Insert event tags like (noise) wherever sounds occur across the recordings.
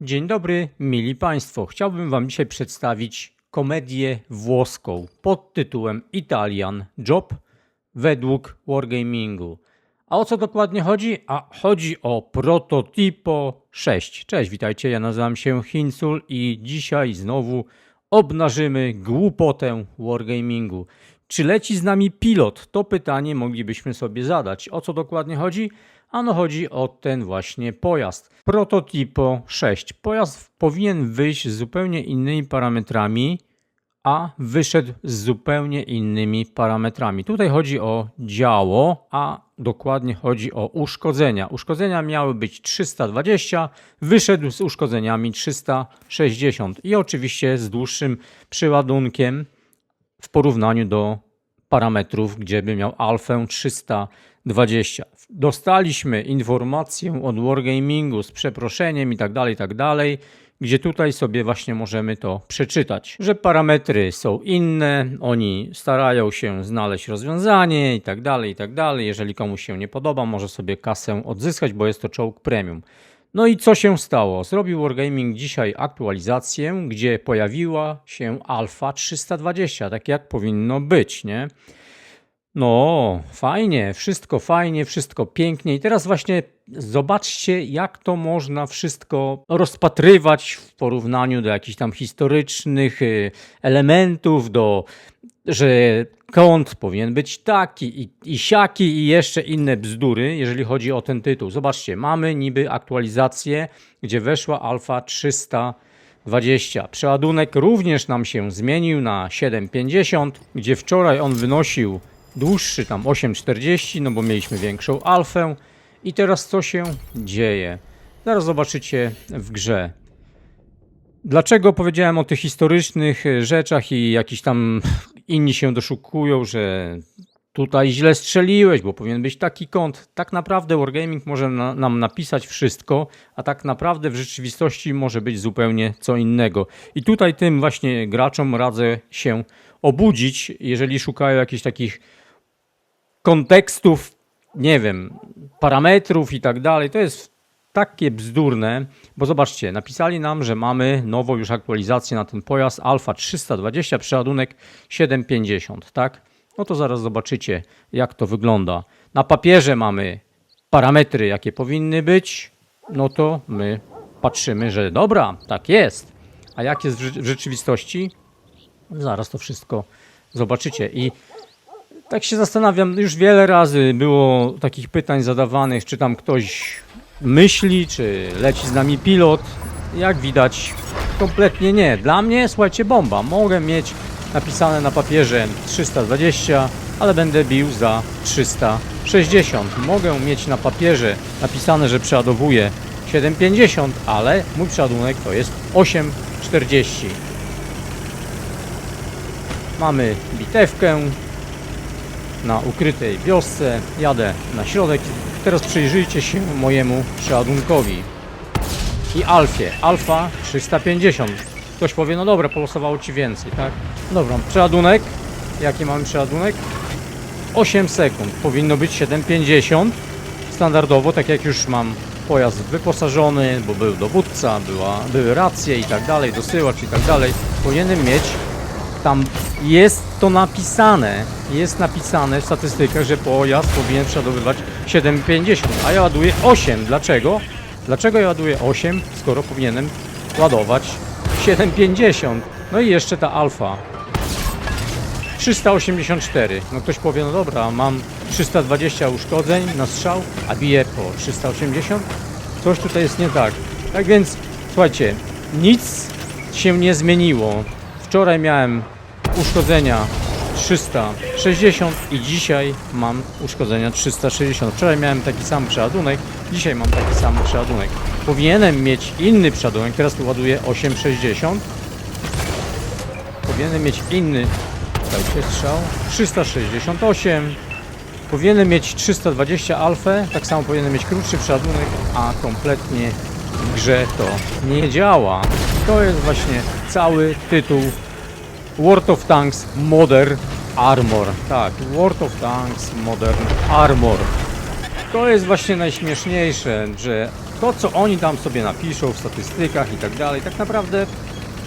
Dzień dobry, mili Państwo. Chciałbym Wam dzisiaj przedstawić komedię włoską pod tytułem Italian Job według Wargamingu. A o co dokładnie chodzi? A chodzi o Prototypo 6. Cześć, witajcie, ja nazywam się Hinsul i dzisiaj znowu obnażymy głupotę Wargamingu. Czy leci z nami pilot? To pytanie moglibyśmy sobie zadać. O co dokładnie chodzi? Ano chodzi o ten właśnie pojazd. Prototypo 6. Pojazd powinien wyjść z zupełnie innymi parametrami, a wyszedł z zupełnie innymi parametrami. Tutaj chodzi o działo, a dokładnie chodzi o uszkodzenia. Uszkodzenia miały być 320, wyszedł z uszkodzeniami 360 i oczywiście z dłuższym przyładunkiem w porównaniu do parametrów, gdzie by miał alfę 320. Dostaliśmy informację od Wargamingu z przeproszeniem i tak dalej, tak dalej, gdzie tutaj sobie właśnie możemy to przeczytać, że parametry są inne, oni starają się znaleźć rozwiązanie i tak dalej, i tak dalej. Jeżeli komuś się nie podoba, może sobie kasę odzyskać, bo jest to czołg premium. No i co się stało? Zrobił Wargaming dzisiaj aktualizację, gdzie pojawiła się alfa 320, tak jak powinno być, nie? No, fajnie, wszystko fajnie, wszystko pięknie. I teraz właśnie zobaczcie, jak to można wszystko rozpatrywać w porównaniu do jakichś tam historycznych y, elementów, do że kąt powinien być taki i, i siaki i jeszcze inne bzdury, jeżeli chodzi o ten tytuł. Zobaczcie, mamy niby aktualizację, gdzie weszła alfa 320. Przeładunek również nam się zmienił na 7,50, gdzie wczoraj on wynosił dłuższy, tam 8,40, no bo mieliśmy większą alfę. I teraz co się dzieje? Zaraz zobaczycie w grze. Dlaczego powiedziałem o tych historycznych rzeczach i jakiś tam inni się doszukują, że tutaj źle strzeliłeś, bo powinien być taki kąt. Tak naprawdę Wargaming może na, nam napisać wszystko, a tak naprawdę w rzeczywistości może być zupełnie co innego. I tutaj tym właśnie graczom radzę się obudzić, jeżeli szukają jakichś takich kontekstów, nie wiem, parametrów i tak dalej. To jest takie bzdurne, bo zobaczcie, napisali nam, że mamy nową już aktualizację na ten pojazd Alfa 320, przeładunek 750, tak? No to zaraz zobaczycie, jak to wygląda. Na papierze mamy parametry, jakie powinny być, no to my patrzymy, że dobra, tak jest. A jak jest w rze- w rzeczywistości? Zaraz to wszystko zobaczycie. I tak się zastanawiam, już wiele razy było takich pytań zadawanych, czy tam ktoś myśli, czy leci z nami pilot. Jak widać, kompletnie nie. Dla mnie, słuchajcie, bomba. Mogę mieć napisane na papierze 320, ale będę bił za 360. Mogę mieć na papierze napisane, że przeładowuję 750, ale mój przeładunek to jest 840. Mamy bitewkę, na ukrytej wiosce, jadę na środek. Teraz przyjrzyjcie się mojemu przeładunkowi. I Alfie, Alfa 350. Ktoś powie, no dobra, polosowało ci więcej, tak? Dobra, przeładunek. Jaki mamy przeładunek? 8 sekund. Powinno być 750. Standardowo, tak jak już mam pojazd wyposażony, bo był dowódca, była, były racje i tak dalej, dosyłacz i tak dalej. Powinienem mieć tam jest to napisane, jest napisane w statystykach, że pojazd powinien przeładowywać 7,50, a ja ładuję 8. Dlaczego? Dlaczego ja ładuję 8, skoro powinienem ładować 7,50? No i jeszcze ta alfa. 384. No ktoś powie, no dobra, mam 320 uszkodzeń na strzał, a biję po 380? Coś tutaj jest nie tak. Tak więc, słuchajcie, nic się nie zmieniło. Wczoraj miałem uszkodzenia 360 i dzisiaj mam uszkodzenia 360. Wczoraj miałem taki sam przeładunek, dzisiaj mam taki sam przeładunek. Powinienem mieć inny przeładunek, teraz tu ładuję 860. Powinienem mieć inny, dajcie strzał, 368. Powinienem mieć 320 alfę, tak samo powinienem mieć krótszy przeładunek, a kompletnie w grze to nie działa. To jest właśnie cały tytuł World of Tanks Modern Armor. Tak, World of Tanks Modern Armor. to jest właśnie najśmieszniejsze, że to co oni tam sobie napiszą w statystykach i tak dalej, tak naprawdę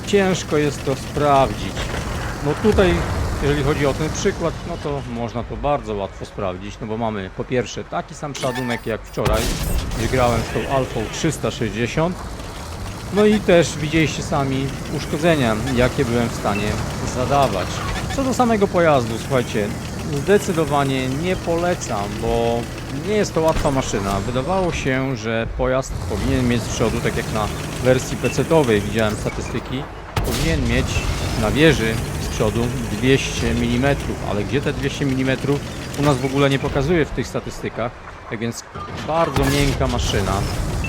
ciężko jest to sprawdzić. No tutaj, jeżeli chodzi o ten przykład, no to można to bardzo łatwo sprawdzić, no bo mamy po pierwsze taki sam przeładunek jak wczoraj, gdzie grałem z tą Alfą 360, no i też widzieliście sami uszkodzenia, jakie byłem w stanie zadawać. Co do samego pojazdu, słuchajcie, zdecydowanie nie polecam, bo nie jest to łatwa maszyna. Wydawało się, że pojazd powinien mieć z przodu, tak jak na wersji PC-owej widziałem statystyki, powinien mieć na wieży z przodu 200 mm, ale gdzie te 200 mm u nas w ogóle nie pokazuje w tych statystykach, tak więc bardzo miękka maszyna,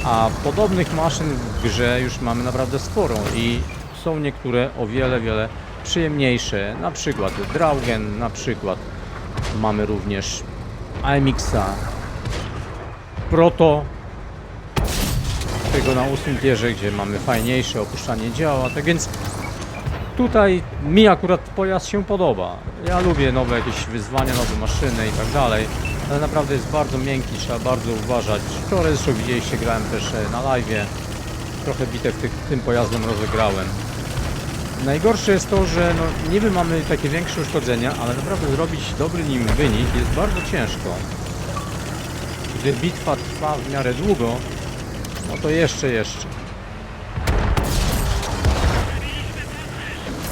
a podobnych maszyn w grze już mamy naprawdę sporo i są niektóre o wiele, wiele przyjemniejsze, na przykład Draugen, na przykład mamy również AMX-a, Proto, tego na ósmym tierze, gdzie mamy fajniejsze opuszczanie działa, tak więc tutaj mi akurat pojazd się podoba. Ja lubię nowe jakieś wyzwania, nowe maszyny i tak dalej, ale naprawdę jest bardzo miękki, trzeba bardzo uważać. Wczoraj zresztą widzieliście, grałem też e, na live, trochę bitew tych, tym pojazdem rozegrałem. Najgorsze jest to, że no, niby mamy takie większe uszkodzenia, ale naprawdę zrobić dobry nim wynik jest bardzo ciężko. Gdy bitwa trwa w miarę długo, no to jeszcze, jeszcze.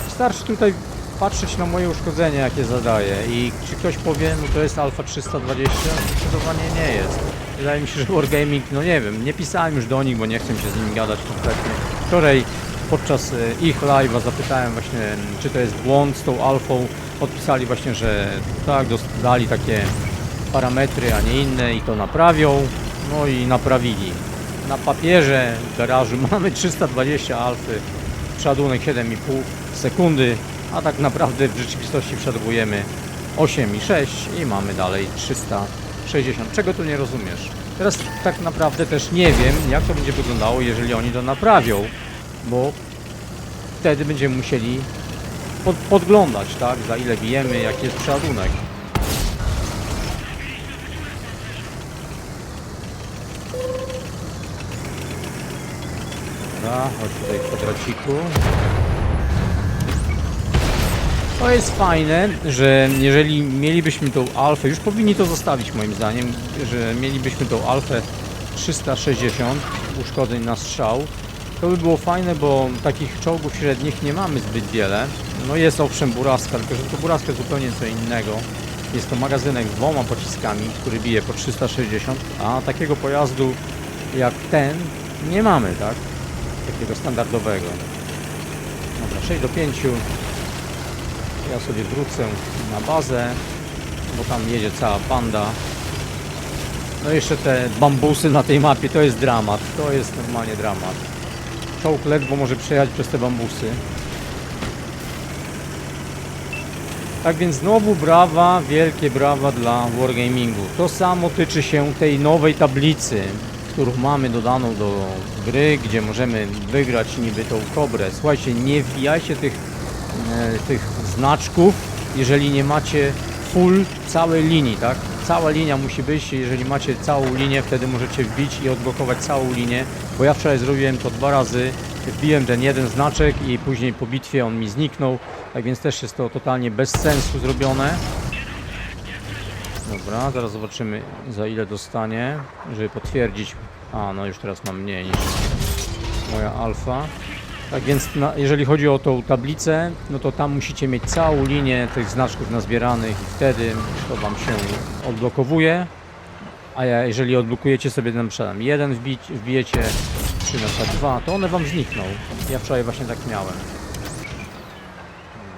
Wystarczy tutaj patrzeć na moje uszkodzenia, jakie zadaję i czy ktoś powie, no to jest Alfa 320? Zdecydowanie nie jest. Wydaje mi się, że Wargaming, no nie wiem, nie pisałem już do nich, bo nie chcę się z nimi gadać kompletnie. Wczoraj podczas e, ich live'a zapytałem właśnie, czy to jest błąd z tą alfą. Odpisali właśnie, że tak, dali takie parametry, a nie inne i to naprawią. No i naprawili. Na papierze w garażu (laughs) mamy 320 alfy, przeładunek 7,5 sekundy, a tak naprawdę w rzeczywistości przeładowujemy 8,6 i mamy dalej 360. Czego tu nie rozumiesz? Teraz tak naprawdę też nie wiem, jak to będzie wyglądało, jeżeli oni to naprawią, bo wtedy będziemy musieli pod, podglądać, tak, za ile bijemy, jaki jest przeładunek. Dobra, chodź tutaj w kwadraciku. To jest fajne, że jeżeli mielibyśmy tą alfę, już powinni to zostawić moim zdaniem, że mielibyśmy tą alfę 360 uszkodzeń na strzał, to by było fajne, bo takich czołgów średnich nie mamy zbyt wiele. No jest owszem buraska, tylko że to buraska zupełnie co innego. Jest to magazynek z dwoma pociskami, który bije po 360, a takiego pojazdu jak ten nie mamy, tak? Takiego standardowego. Dobra, 6 do 5. Ja sobie wrócę na bazę, bo tam jedzie cała banda. No jeszcze te bambusy na tej mapie to jest dramat. To jest normalnie dramat. Czołg ledwo może przejechać przez te bambusy. Tak więc znowu brawa, wielkie brawa dla Wargamingu. To samo tyczy się tej nowej tablicy, którą mamy dodaną do gry, gdzie możemy wygrać niby tą kobrę. Słuchajcie, nie wbijajcie tych, e, tych znaczków, jeżeli nie macie full całej linii, tak? Cała linia musi być, jeżeli macie całą linię, wtedy możecie wbić i odblokować całą linię, bo ja wczoraj zrobiłem to dwa razy, wbiłem ten jeden znaczek i później po bitwie on mi zniknął, tak więc też jest to totalnie bez sensu zrobione. Dobra, zaraz zobaczymy za ile dostanie, żeby potwierdzić. A, no już teraz mam mniej niż moja alfa. Tak więc na, jeżeli chodzi o tą tablicę, no to tam musicie mieć całą linię tych znaczków nazbieranych i wtedy to Wam się odblokowuje. A ja, jeżeli odblokujecie sobie na przykład jeden wbić, wbijecie, czy na przykład dwa, to one Wam znikną. Ja wczoraj właśnie tak miałem.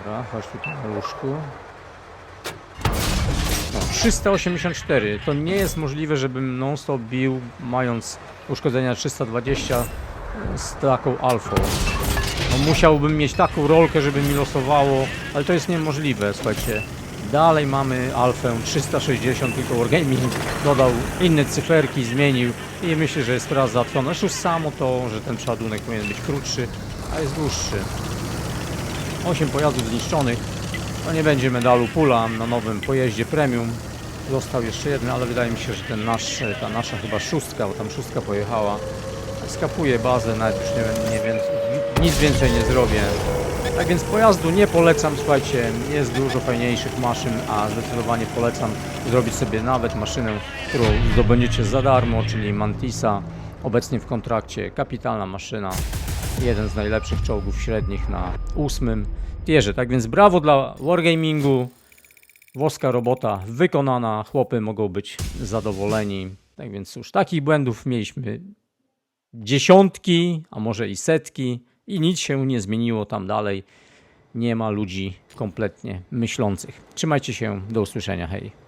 Dobra, chodź tutaj na łóżku. No, 384. To nie jest możliwe, żebym non-stop bił, mając uszkodzenia 320 z taką alfą. No, musiałbym mieć taką rolkę, żeby mi losowało, ale to jest niemożliwe, słuchajcie. Dalej mamy alfę 360, tylko Wargaming dodał inne cyferki, zmienił i myślę, że jest teraz załatwione. Zresztą samo to, że ten przeładunek powinien być krótszy, a jest dłuższy. 8 pojazdów zniszczonych. No nie będzie medalu pula na nowym pojeździe premium. Został jeszcze jeden, ale wydaje mi się, że ten nasz, ta nasza chyba szóstka, bo tam szóstka pojechała. Skapuje bazę, nawet już nie, nie nic więcej nie zrobię. Tak więc pojazdu nie polecam, słuchajcie, jest dużo fajniejszych maszyn, a zdecydowanie polecam zrobić sobie nawet maszynę, którą zdobędziecie za darmo, czyli Mantisa, obecnie w kontrakcie, kapitalna maszyna, jeden z najlepszych czołgów średnich na ósmym tierze. Tak więc brawo dla Wargamingu, włoska robota wykonana, chłopy mogą być zadowoleni. Tak więc cóż, takich błędów mieliśmy dziesiątki, a może i setki i nic się nie zmieniło tam dalej. Nie ma ludzi kompletnie myślących. Trzymajcie się, do usłyszenia, hej.